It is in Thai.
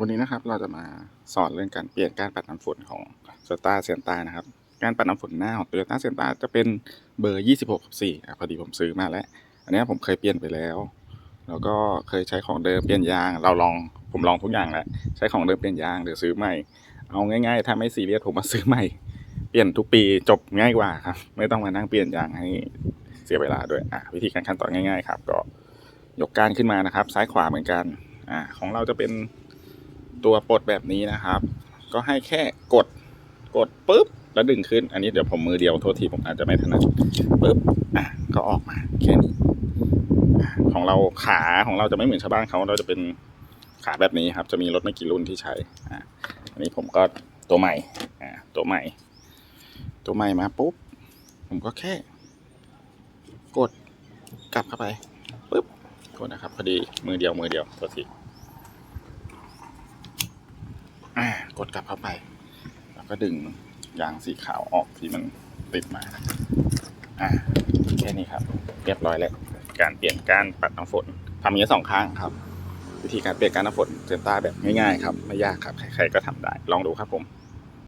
วันนี้นะครับเราจะมาสอนเรื่องการเปลี่ยนการปัดน้ำฝนของ s t a r เซนต้านะครับ การปัดน้ำฝนหน้าของ Toyota s e n t a จะเป็นเบอร์ 26กับ4อ่พอดีผมซื้อมาแล้ว อันนี้ผมเคยเปลี่ยนไปแล้ว แล้วก็เคยใช้ของเดิมเปลี่ยนยาง เราลองผมลองทุกอย่างแล้วใช้ของเดิมเปลี่ยนยางหรือซื้อใหม่ เอาง่ายๆ ถ้าไม่ซีเรียสผมมาซื้อใหม่ เปลี่ยนทุกปีจบง่ายกว่าครับ ไม่ต้องมานั่งเปลี่ยนยางให้เสียเวลาด้วยอะวิธีการขั้นตอนง่าย ๆ ครับ ก็ยกก้านขึ้นมานะครับ ซ้ายขวาเหมือนกันอ่าของเราจะเป็น ตัวปลดแบบนี้นะครับ ก็ให้แค่กดกดปุ๊บแล้วดึงขึ้น อันนี้เดี๋ยวผมมือเดียวโทษทีผมอาจจะไม่ถนัดปุ๊บอะก็ออกมาแค่นี้ของเราขาของเราจะไม่เหมือนชาวบ้านเขาเราจะเป็นขาแบบนี้ครับ จะมีรถไม่กี่รุ่นที่ใช้อะอันนี้ผมก็ตัวใหม่อะตัวใหม่ ตัวใหม่มาปุ๊บผมก็แค่ กดกลับเข้าไปปุ๊บโทษนะครับ พอดีมือเดียวมือเดียวตัวทีอ่า กดกลับเข้าไป แล้วก็ดึงยางสีขาวออกที่มันติดมาอ่าแค่นี้ครับ เรียบร้อยแล้วการเปลี่ยนก้านปัดน้ำฝนทำอย่างนี้สองข้างครับ วิธีการเปลี่ยนก้านน้ำฝนเซนต้าแบบง่ายๆครับ ไม่ยากครับ ใครๆก็ทำได้ ลองดูครับผม